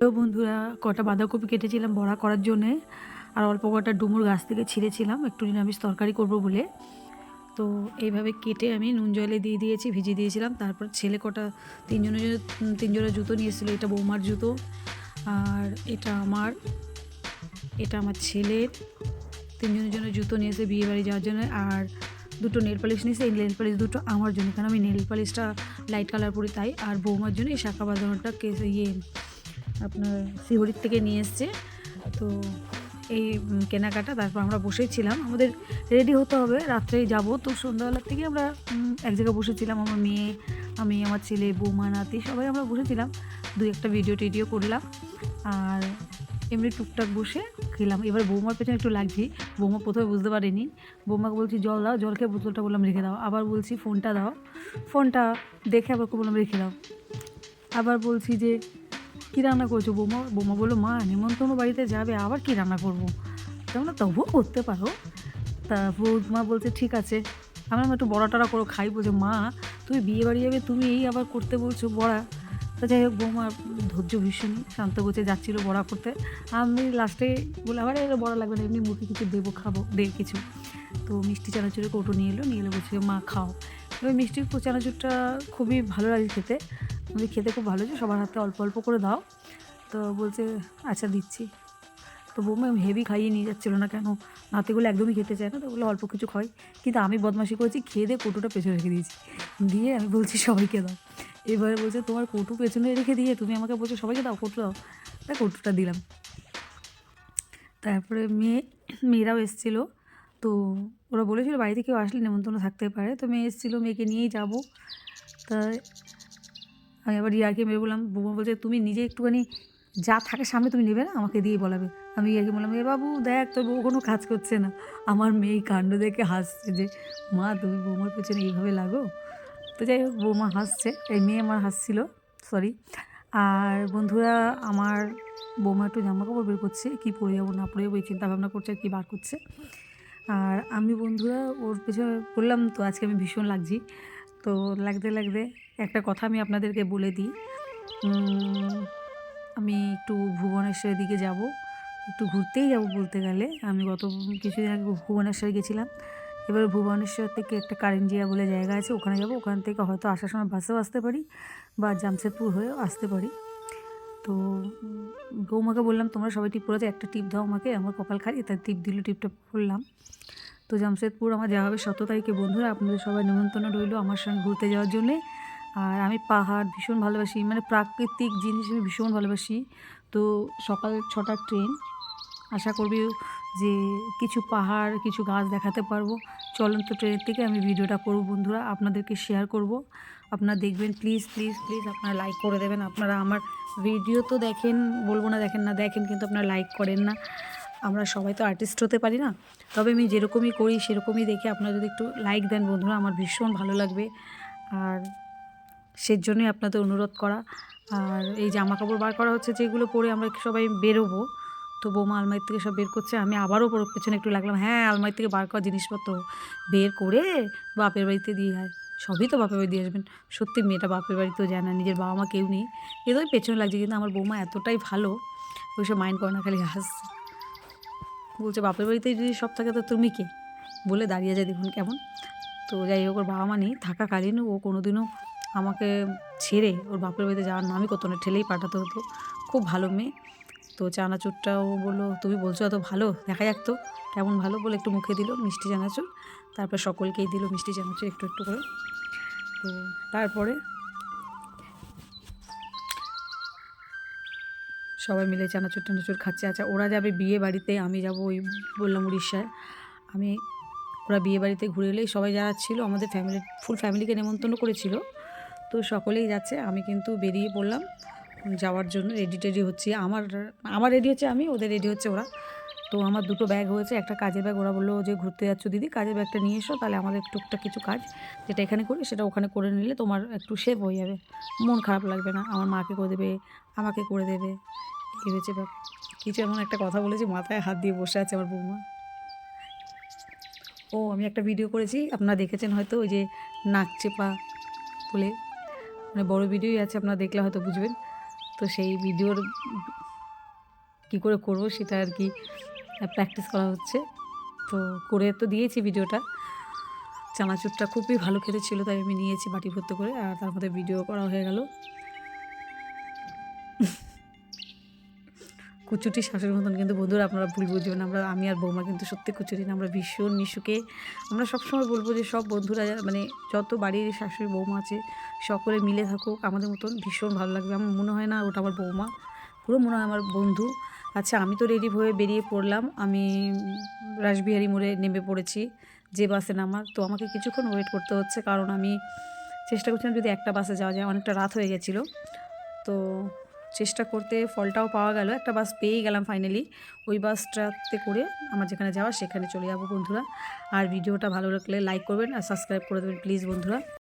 তো বন্ধুরা, কটা বাঁধাকপি কেটেছিলাম বড়া করার জন্যে। আর অল্প কটা ডুমুর গাছ থেকে ছিঁড়েছিলাম, একটু নিরামিষ তরকারি করব বলে। তো এইভাবে কেটে আমি নুন জলে দিয়ে দিয়েছি, ভিজিয়ে দিয়েছিলাম। তারপর ছেলে কটা, তিনজনের জন্য, তিনজনের জুতো নিয়ে এসেছিল এটা বৌমার জুতো। আর এটা আমার এটা আমার ছেলের। তিনজনের জন্য জুতো নিয়ে এসে বিয়ে বাড়ি যাওয়ার জন্য। আর দুটো নেল পালিশ নিয়েছে, এই নেল পালিশ দুটো আমার জন্য। কারণ আমি নেল পালিশটা লাইট কালার পরি তাই। আর বৌমার জন্য এই শাখা বাঁধানোটা ইয়ে আপনার শিহরির থেকে নিয়ে এসছে। তো এই কেনাকাটা, তারপর আমরা বসেছিলাম আমাদের রেডি হতে হবে, রাত্রেই যাব। তো সন্ধ্যাবেলার থেকে আমরা এক জায়গায় বসেছিলাম। আমার মেয়ে, আমি, আমার ছেলে, বৌমা, নাতি, সবাই আমরা বসেছিলাম। দুই একটা ভিডিও টিডিও করলাম। আর এমনি টুকটাক বসে খেলাম। এবার বৌমার পেছনে একটু লাগছি। বৌমা প্রথমে বুঝতে পারিনি। বৌমাকে বলছি, জল দাও জল খেয়ে বোতলটা বললাম রেখে দাও। আবার বলছি, ফোনটা দাও। ফোনটা দেখে আবার বললাম, রেখে দাও। আবার বলছি যে কী রান্না করছ বৌমা? বৌমা বলল মা নেমন্তন্ন বাড়িতে যাবে আবার কি রান্না করব? তেমন তবুও করতে পারো। তা বৌমা বলছে ঠিক আছে আমি বললাম, একটু বড়া টড়া করো খাই বলছে মা তুমি বিয়ে বাড়ি যাবে তুমি এই আবার করতে বলছো বড়া। তা যাই হোক বৌমা ধৈর্য ভীষণ শান্ত গোছে যাচ্ছিল বড়া করতে। আমি লাস্টে বলে আবার এগুলো বড়া লাগবে না এমনি মুখে কিছু দেবো খাব দে কিছু। তো মিষ্টি চানাচুরের কৌটো নিয়ে এলো নিয়ে এলো বলছে মা খাও। এবার মিষ্টি চানাচুরটা খুবই ভালো লাগে খেতে। আমাদের খেতে খুব ভালো হয়েছে সবার হাতে অল্প অল্প করে দাও। তো বলছে আচ্ছা দিচ্ছি। তো বৌমা হেভি খাইয়ে নিয়ে যাচ্ছিল না কেন? নাতিগুলো একদমই খেতে চায় না, তো বলে অল্প কিছু খাই। কিন্তু আমি বদমাশি করেছি, খেয়ে দিয়ে কৌটোটা পেছনে রেখে দিয়েছি। দিয়ে আমি বলছি, সবাইকে দাও। এবারে বলছে, তোমার কৌটো পেছনে রেখে দিয়ে তুমি আমাকে বলছো, সবাইকে দাও, কৌটো দাও। তাই কৌটোটা দিলাম। তারপরে মেয়ে, মেয়েরাও এসেছিল। তো ওরা বলেছিল, বাড়িতে কেউ আসলে নেমন্তন্ন থাকতে পারে। তো মেয়ে এসেছিল, মেয়েকে নিয়েই যাব। তাই আমি আবার ইয়ার্কি মেরে বললাম বৌমা বলছে, তুমি নিজে একটুখানি যা থাকে সামনে তুমি নেবে না? আমাকে দিয়ে বলাবে। আমি ইয়ার্কি বললাম, এ বাবু, দেখ তোর বউ কোনো কাজ করছে না। আমার মেয়ে কাণ্ড দেখে হাসছে যে, মা, তুমি বৌমার পেছনে এইভাবে লাগো? তো যাই হোক, বৌমা হাসছে, এই মেয়ে আমার হাসছিল সরি আর বন্ধুরা, আমার বৌমা একটু জামা কাপড় বের করছে, কী পরে যাব না পরে যাব, এই চিন্তা ভাবনা করছে আর কী বার করছে। আর আমি বন্ধুরা, ওর পেছনে বললাম তো, আজকে আমি ভীষণ লাগছি। তো লাগতে লাগতে একটা কথা আমি আপনাদেরকে বলে দিই। আমি একটু ভুবনেশ্বরের দিকে যাব। একটু ঘুরতেই যাব বলতে গেলে। আমি গত কিছুদিন আগে ভুবনেশ্বর গেছিলাম। এবার ভুবনেশ্বর থেকে একটা কারেঞ্জিয়া বলে জায়গা আছে, ওখানে যাব। ওখান থেকে হয়তো আসার সময় বাসেও আসতে পারি বা জামশেদপুর হয়েও আসতে পারি। তো বৌমাকে বললাম, তোমরা সবাই টিপ পড়াতে একটা টিপ দাও আমাকে, আমার কপাল খালি তার টিপ দিল, টিপটা পড়লাম তো জামশেদপুর আমার যাওয়া হবে সতেরো তারিখে, বন্ধুরা, আপনাদের সবাই নিমন্ত্রণ রইল আমার সঙ্গে ঘুরতে যাওয়ার জন্যে। আর আমি পাহাড় ভীষণ ভালোবাসি মানে প্রাকৃতিক জিনিস আমি ভীষণ ভালোবাসি। তো সকাল ছটার ট্রেন, আশা করবি যে কিছু পাহাড়, কিছু গাছ দেখাতে পারব। চলন্ত ট্রেনের থেকে আমি ভিডিওটা করব বন্ধুরা, আপনাদেরকে শেয়ার করব। আপনারা দেখবেন প্লিজ প্লিজ প্লিজ আপনারা লাইক করে দেবেন। আপনারা আমার ভিডিও তো দেখেন, বলব না দেখেন না, দেখেন কিন্তু আপনারা লাইক করেন না। আমরা সবাই তো আর্টিস্ট হতে পারি না। তবে আমি যেরকমই করি, সেরকমই দেখে আপনারা যদি একটু লাইক দেন বন্ধুরা, আমার ভীষণ ভালো লাগবে। আর সেই জন্যই আপনাদের অনুরোধ করা। আর এই জামা কাপড় বার করা হচ্ছে, যেগুলো পরে আমরা সবাই বেরোবো। তো বৌমা আলমারি থেকে সব বের করছে। আমি আবারও পেছনে একটু লাগলাম হ্যাঁ আলমারি থেকে বার করা জিনিসপত্র বের করে বাপের বাড়িতে দিয়ে হয় সবই তো বাপের বাড়ি দিয়ে আসবেন। সত্যি মেয়েটা বাপের বাড়িতেও যায় না, নিজের বাবা মা কেউ নেই। এদের পেছনে লাগছে, কিন্তু আমার বৌমা এতটাই ভালো ওইসব মাইন্ড করে না খালি হাসছে বলছে, বাপের বাড়িতে যদি সব থাকে, তো তুমি কে? বলে দাঁড়িয়ে যায় দেখুন কেমন। তো যাই হোক, ওর বাবা মা নেই, থাকাকালীন ও কোনোদিনও আমাকে ছেড়ে ওর বাপের বাড়িতে যাওয়ার নামই করতো না ঠেলেই পাঠাতে হতো। খুব ভালো মেয়ে। তো চানাচুরটাও বলল, তুমি বলছো এত ভালো, দেখা যাক তো, কেমন ভালো? বলে একটু মুখে দিল মিষ্টি চানাচুর। তারপর সকলকেই দিল মিষ্টি চানাচুর একটু একটু করে। তো তারপরে সবাই মিলে চানাচুর টানাচুর খাচ্ছে। আচ্ছা ওরা যাবে বিয়ে বাড়িতে, আমি যাব ওই বললাম উড়িষ্যায়। আমি, ওরা বিয়ে বাড়িতে ঘুরে এলেই সবাই যারা ছিল, আমাদের ফ্যামিলি ফুল ফ্যামিলিকে নেমন্তন্ন করেছিল। তো সকলেই যাচ্ছে, আমি কিন্তু বেরিয়ে পড়লাম। যাওয়ার জন্য রেডি টেডি হচ্ছি। আমার আমার রেডি হচ্ছে আমি, ওদের রেডি হচ্ছে ওরা। তো আমার দুটো ব্যাগ হয়েছে, একটা কাজের ব্যাগ ওরা বলল যে ঘুরতে যাচ্ছ দিদি, কাজের ব্যাগটা নিয়ে এসো, তাহলে আমাদের টুকটাক কিছু কাজ যেটা এখানে করি সেটা ওখানে করে নিলে তোমার একটু সেভ হয়ে যাবে। মন খারাপ লাগবে না, আমার মাকে করে দেবে, আমাকে করে দেবে, এই হয়েছে ব্যাপার। কিছু এমন একটা কথা বলেছি, মাথায় হাত দিয়ে বসে আছে আমার বৌমা। ও, আমি একটা ভিডিও করেছি, আপনারা দেখেছেন হয়তো, ওই যে নাক চেপা বলে। মানে বড় ভিডিওই আছে, আপনারা দেখলে হয়তো বুঝবেন। তো সেই ভিডিওর কী করে করব সেটা আর কি প্র্যাকটিস করা হচ্ছে। তো করে তো দিয়েছি ভিডিওটা। চানাচুরটা খুবই ভালো খেতে ছিল তাই আমি নিয়েছি বাটি ভর্তি করে, আর তার মধ্যে ভিডিও করা হয়ে গেল। কুচুটি শাশুড়ির মতন কিন্তু বন্ধুরা আপনারা ভুল বুঝবেন আমরা, আমি আর বৌমা কিন্তু সত্যি কুচুরি না, আমরা ভীষণ মিশুকে আমরা সবসময় বলব যে সব বন্ধুরা মানে যত বাড়ির শাশুড়ি বৌমা আছে, সকলে মিলে থাকুক, আমাদের মতন ভীষণ ভালো লাগবে। আমার মনে হয় না ওটা আমার বৌমা, পুরো মনে হয় আমার বন্ধু। আচ্ছা আমি তো রেডি হয়ে বেরিয়ে পড়লাম। আমি রাসবিহারি মোড়ে নেমে পড়েছি, যে বাসে নামার। তো আমাকে কিছুক্ষণ ওয়েট করতে হচ্ছে, কারণ আমি চেষ্টা করছিলাম যদি একটা বাসে যাওয়া যায়, অনেকটা রাত হয়ে গেছিল। তো চেষ্টা করতে ফলটাও পাওয়া গেল। একটা বাস পেয়ে গেলাম ফাইনালি ওই বাসটাতে করে আমার যেখানে যাওয়া সেখানে চলে যাব বন্ধুরা। আর ভিডিওটা ভালো লাগলে লাইক করবেন আর সাবস্ক্রাইব করে দেবেন প্লিজ বন্ধুরা।